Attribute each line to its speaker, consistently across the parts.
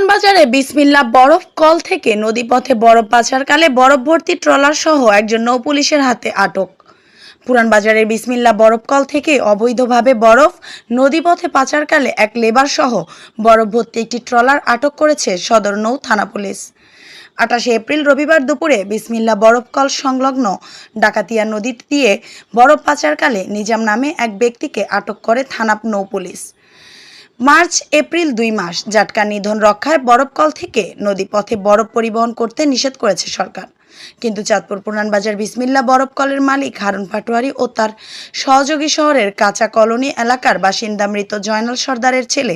Speaker 1: পুরান বাজারে বিসমিল্লা বরফ কল থেকে নদীপথে বরফ পাচারকালে বরফ ভর্তি ট্রলার সহ একজন নৌ পুলিশের হাতে আটক। পুরান বাজারের বিসমিল্লা বরফ কল থেকে অবৈধভাবে বরফ নদীপথে পাচারকালে এক লেবার সহ বরফ ভর্তি একটি ট্রলার আটক করেছে সদর নৌ থানা পুলিশ। আটাশে এপ্রিল রবিবার দুপুরে বিসমিল্লা বরফকল সংলগ্ন ডাকাতিয়া নদী দিয়ে বরফ পাচারকালে নিজাম নামে এক ব্যক্তিকে আটক করে থানা নৌ পুলিশ। মার্চ, এপ্রিল দুই মাস। জাটকা নিধন রক্ষায় বরফকল থেকে নদীপথে বরফ পরিবহন করতে নিষেধ করেছে সরকার। কিন্তু চাঁদপুর পুরানবাজার বিসমিল্লা বরফকলের মালিক হারুন পাটোয়ারি ও তার সহযোগী শহরের কাঁচা কলোনি এলাকার বাসিন্দা মৃত জয়নাল সর্দারের ছেলে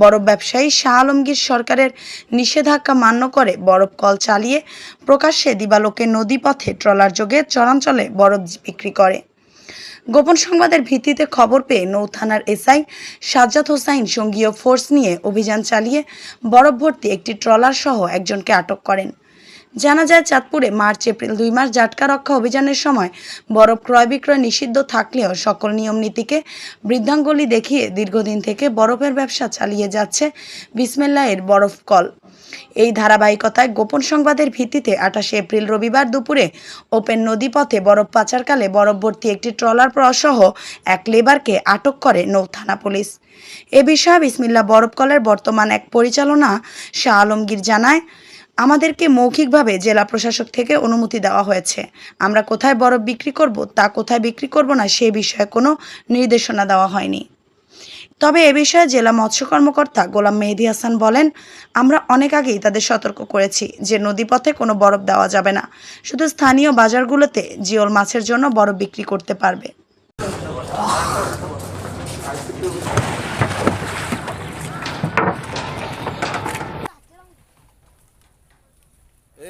Speaker 1: বরফ ব্যবসায়ী শাহ আলমগীর সরকারের নিষেধাজ্ঞা মান্য করে বরফ কল চালিয়ে প্রকাশ্যে দিবালোকে নদীপথে ট্রলার যোগে চরাঞ্চলে বরফ বিক্রি করে। গোপন সংবাদের ভিত্তিতে খবর পেয়ে নৌ থানার এসআই সাজ্জাদ হোসাইন সঙ্গীয় ফোর্স নিয়ে অভিযান চালিয়ে বরফ ভর্তি একটি ট্রলার সহ একজনকে আটক করেন। জানা যায়, চাঁদপুরে মার্চ, এপ্রিল দুই মাস জাটকা রক্ষা অভিযানের সময় বরফ ক্রয় বিক্রয় নিষিদ্ধ থাকলেও সকল নিয়ম নীতিকে বৃদ্ধাঙ্গুলি দেখিয়ে দীর্ঘদিন থেকে বরফের ব্যবসা চালিয়ে যাচ্ছে বিসমেল্লায়ের বরফ কল। এই ধারাবাহিকতায় গোপন সংবাদের ভিত্তিতে আঠাশে এপ্রিল রবিবার দুপুরে ওপেন নদীপথে বরফ পাচারকালে বরফবর্তী একটি ট্রলার সহ এক লেবারকে আটক করে নৌ থানা পুলিশ। এ বিষয়ে বিসমিল্লা বরফকলের বর্তমান এক পরিচালনা শাহ আলমগীর জানায় আমাদেরকে মৌখিকভাবে জেলা প্রশাসক থেকে অনুমতি দেওয়া হয়েছে। আমরা কোথায় বরফ বিক্রি করব, তা কোথায় বিক্রি করব না, সে বিষয়ে কোনো নির্দেশনা দেওয়া হয়নি। তবে এ বিষয়ে জেলা মৎস্য কর্মকর্তা গোলাম মেহেদি হাসান বলেন, আমরা অনেক আগেই তাদের সতর্ক করেছি যে নদীপথে কোনো বরফ দেওয়া যাবে না। শুধু স্থানীয় বাজারগুলোতে জিওল মাছের জন্য বরফ বিক্রি করতে পারবে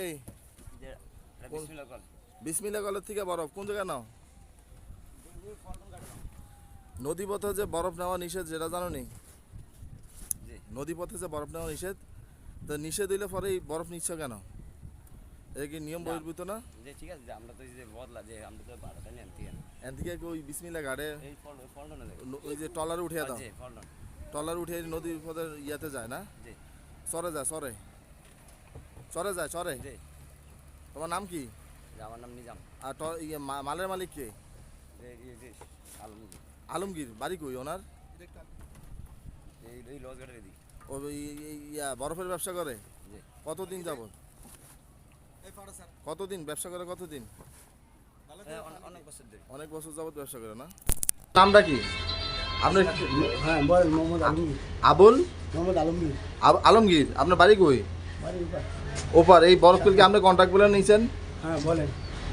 Speaker 2: এই বিসমিল্লা কলের থেকে বরফ কোন জায়গায় নাও? নদী পথে যে বরফ নেওয়া নিষেধ যেটা জানো নি? নদী পথে যে বরফ নেওয়া নিষেধ তো নিষেধ দিলে পরে বরফ নিচ্ছ কেন? এটা কি নিয়ম বহির্ভূত না?
Speaker 3: যে ঠিক আছে আমরা তো এই যে বদলা যে আমরা তো বারোটা নিয়ে
Speaker 2: এন থেকে ওই বিসমিল্লা ঘাটে? ওই যে টলার উঠিয়ে দাও। টলার উঠে নদীর পথে ইয়াতে যায় না? চরে যায় চরে চরে যায়
Speaker 3: জি।
Speaker 2: তোমার নাম কি?
Speaker 3: আমার নাম নিজাম।
Speaker 2: আর ইয়ে মা- মালের মালিক কে?
Speaker 3: আলমগীর।
Speaker 2: আলমগীর বাড়ি কই ওনার?
Speaker 3: এই এই লজ দিক
Speaker 2: ও ইয়া বরফের ব্যবসা করে?
Speaker 3: জি।
Speaker 2: কতদিন যাবত কতদিন? ব্যবসা করে কতদিন?
Speaker 3: হ্যাঁ, অনেক- বছর ধরে।
Speaker 2: অনেক বছর যাবত ব্যবসা করে না? নামটা কি? আপনার
Speaker 4: হ্যাঁ বলেন মোহাম্মদ আলমগীর।
Speaker 2: আবুল?
Speaker 4: মোহাম্মদ আলমগীর।
Speaker 2: আলমগীর আপনার বাড়ি কই? ওপার। এই বরফ কি আপনি কন্ট্রাক্ট বলে নিয়েছেন?
Speaker 4: হ্যাঁ বলেন।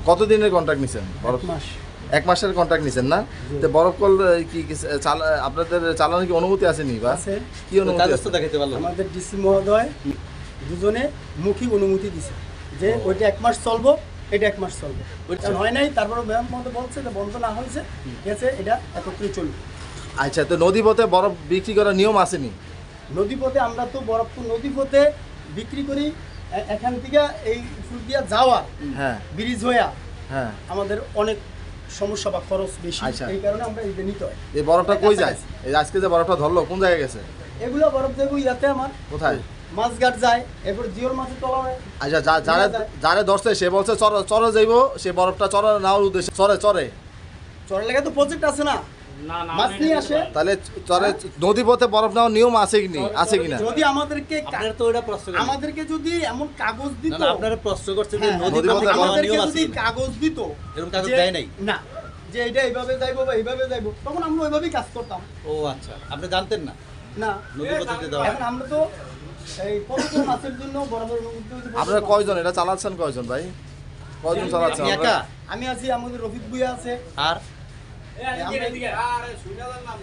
Speaker 2: কতদিনের কন্ট্রাক্ট নিছেন? বরফ
Speaker 4: মাস।
Speaker 2: এক মাসের কন্ট্রাক্ট নিছেন না? তো বরফ কল কি কি চালা আপনাদের চালানোর কি অনুমতি আসেনি বা? কি অনুমতি আছে?
Speaker 4: আমাদের ডিসি মহোদয় দুজনে মৌখিক অনুমতি দিছে যে ওইটা এক মাস চলবো এটা এক মাস চলবে। কারণ হয় নাই তারপরে ব্যায়াম মধ্যে বলছে যে বন্ধ না হয়েছে ঠিক আছে এটা একত্রে চলবে।
Speaker 2: আচ্ছা তো নদী পথে বরফ বিক্রি করার নিয়ম আসেনি?
Speaker 4: নদীপথে আমরা তো বরফপুর নদীপথে বিক্রি করি এখান থেকে এই ফুল দিয়া যাওয়া
Speaker 2: হ্যাঁ।
Speaker 4: ব্রিজ হইয়া
Speaker 2: হ্যাঁ।
Speaker 4: আমাদের অনেক সমস্যা বা খরচ বেশি।
Speaker 2: আচ্ছা।
Speaker 4: এই কারণে আমরা এই যে নিতে হয়।
Speaker 2: এই বরফটা কই যায়? এই আজকে যে বরফটা ধরলো কোন জায়গায় গেছে?
Speaker 4: এগুলো বরফ দেবো ইয়াতে আমার।
Speaker 2: কোথায়?
Speaker 4: মাছঘাট যায় এরপর জিওল মাছের তলা হয়।
Speaker 2: আচ্ছা যারা যারা ধরছে সে বলছে চর চরে যাইবো সে বরফটা চরে নেওয়ার উদ্দেশ্যে। চরে চরে?
Speaker 4: চরের লেগে তো প্রজেক্ট আছে না। মাছ নিয়ে আসে?
Speaker 2: তাহলে চরে নদী বরফ নেওয়ার নিয়ম আছে কি নি আছে কিনা
Speaker 4: যদি আমাদেরকে
Speaker 5: আপনারা তো ওটা প্রশ্ন
Speaker 4: আমাদেরকে যদি এমন কাগজ দিত
Speaker 5: না না আপনারা প্রশ্ন করছেন যে
Speaker 4: হ্যাঁ,
Speaker 5: নদী
Speaker 2: নদী
Speaker 5: পথে
Speaker 2: পথে
Speaker 5: যাওয়ার
Speaker 4: আমাদেরকে
Speaker 5: নিয়ম আছে কিনা?
Speaker 4: কাগজ দিত
Speaker 5: এরকম কাগজ দেয় নাই?
Speaker 4: না যে এটা এইভাবে যাইবো বা এইভাবে যাইবো তখন আমরা ওইভাবেই কাজ করতাম।
Speaker 5: ও আচ্ছা। আপনি জানতেন না?
Speaker 4: না
Speaker 5: নদী দেওয়া
Speaker 4: এখন আমরা তো এই মাছের জন্য বড় বড়
Speaker 2: আপনারা। কয়জন? এটা চালাচ্ছেন কয়জন ভাই? কয়জন চালাচ্ছেন?
Speaker 4: আমি আছি আমাদের রফিক বুয়া আছে।
Speaker 5: আর?
Speaker 4: আমরা